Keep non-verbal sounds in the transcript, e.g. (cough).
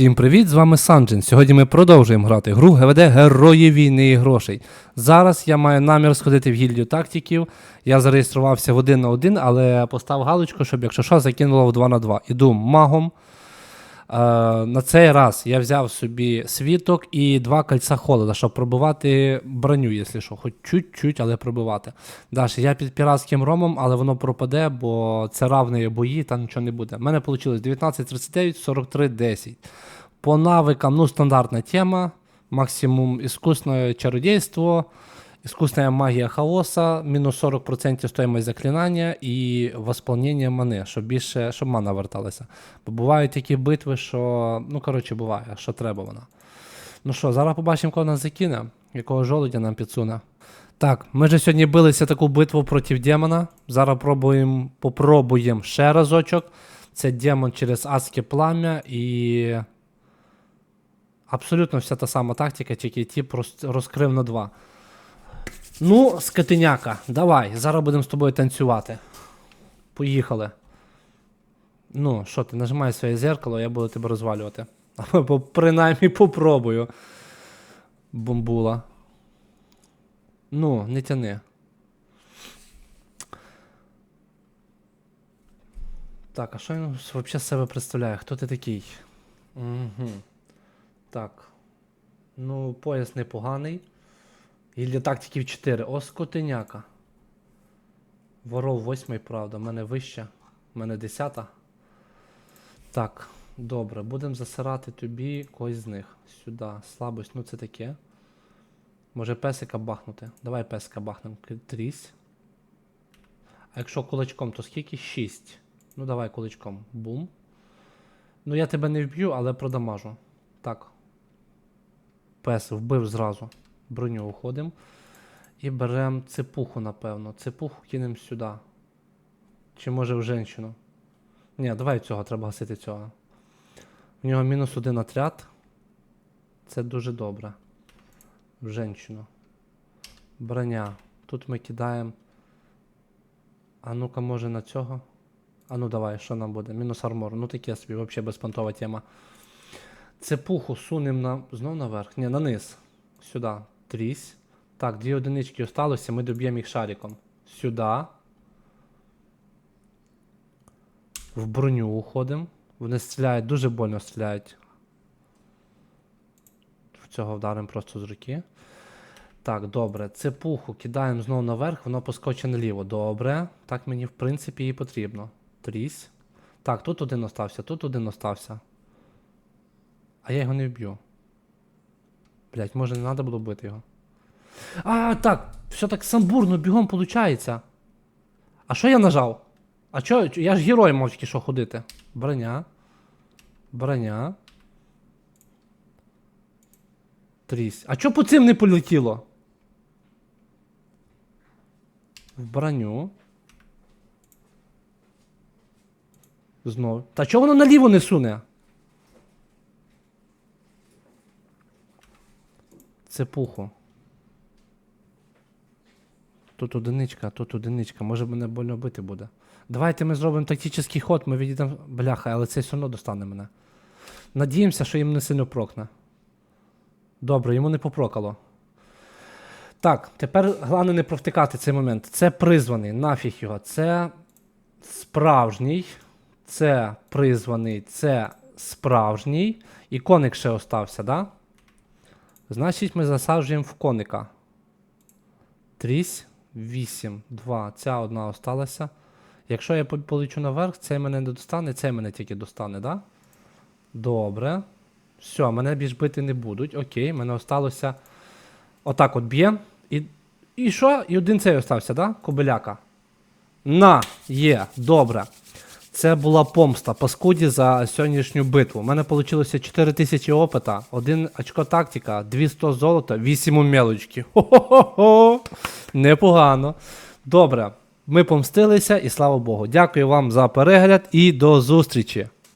Всім привіт! З вами Санджин. Сьогодні ми продовжуємо грати гру ГВД Герої війни і грошей. Зараз я маю намір сходити в гільдію тактиків. Я зареєструвався в 1 на 1, але поставив галочку, щоб якщо що, закинуло в 2 на 2. Іду магом. Е, на цей раз я взяв собі світок і два кольця холода, щоб пробивати броню, якщо що, хоч чуть-чуть, але пробивати. Далі я під піратським ромом, але воно пропаде, бо це равні бої, там нічого не буде. У мене вийшло 19-39, 43-10. По навикам, ну, стандартна тема. Максимум іскусне чародейство, іскусна магія хаоса, мінус 40% стоїмость заклинання і восполнення мани, щоб більше, щоб мана верталася. Бо бувають такі битви, що. Ну, коротше, буває, що треба вона. Ну що, зараз побачимо, кого нас закине, якого жолудя нам підсуне. Так, ми же сьогодні билися таку битву проти демона. Зараз пробуємо, попробуємо ще разочок. Це демон через адське плам'я і. Абсолютно вся та сама тактика, тільки тип розкрив на два. Ну, скотиняка, давай, зараз будемо з тобою танцювати. Поїхали. Ну, що ти, нажимай своє зеркало, я буду тебе розвалювати. (laughs) Або принаймні попробую. Бомбула. Ну, не тяни. Так, а що він взагалі з себе представляє? Хто ти такий? Угу. Так. Ну, пояс непоганий. Гільдія тактиків 4. О, скотиняка. Воров 8, правда. У мене вища. У мене 10. Так, добре. Будемо засирати тобі когось з них. Сюди. Слабость, ну це таке. Може песика бахнути. Давай песика бахнемо. Трісь. А якщо кулачком, то скільки? 6. Ну давай кулачком. Бум. Ну я тебе не вб'ю, але продамажу. Так. Пес вбив зразу. Броню уходимо. І беремо цепуху, напевно. Цепуху кинемо сюди. Чи може в женщину? Ні, давай цього, треба гасити цього. У нього мінус один отряд. Це дуже добре. В женщину. Броня. Тут ми кидаємо. А ну-ка, може на цього. А ну давай, що нам буде? Мінус армор. Ну таке собі, взагалі безпонтова тема. Цепуху сунемо на. Знов наверх? Ні, на низ. Сюди. Трісь. Так, дві одинички осталося, ми доб'ємо їх шариком. Сюди. В броню уходимо. Вони стріляють, дуже больно стріляють. В цього вдаримо просто з руки. Так, добре. Цепуху кидаємо знову наверх, воно поскоче наліво. Добре. Так мені, в принципі, і потрібно. Трісь. Так, тут один остався, тут один остався. А я його не вб'ю. Блять, може не треба було бити його. А, так, все так самбурно, бігом виходить. А що я нажав? А чо? Я ж герой мав що ходити. Броня. Броня. Трісь. А чо по цим не полетіло? В броню. Знов. Та чого воно наліво не суне? Цепуху. Тут одиничка, тут одиничка. Може мене больно бити буде. Давайте ми зробимо тактичний ход, ми відійдемо. Бляха, але це все одно достане мене. Надіємося, що їм не сильно прокне. Добре, йому не попрокало. Так, тепер головне не провтикати цей момент. Це призваний, нафіг його. Це справжній. Це призваний, це справжній. І коник ще остався, да? Значить, ми засаджуємо в коника. Трісь, 8, 2. Ця одна осталася. Якщо я полечу наверх, цей мене не достане, цей мене тільки достане, да? Добре. Все, мене більш бити не будуть. Окей, мене осталося. Отак от б'є. І. І що? І один цей остався, да? Кобиляка. На, є, добре. Це була помста паскуді за сьогоднішню битву. У мене вийшло 4000 опита, 1 очко тактика, 200 золота, 8 умілочки. Хо-хо-хо! Непогано. Добре, ми помстилися і слава Богу. Дякую вам за перегляд і до зустрічі!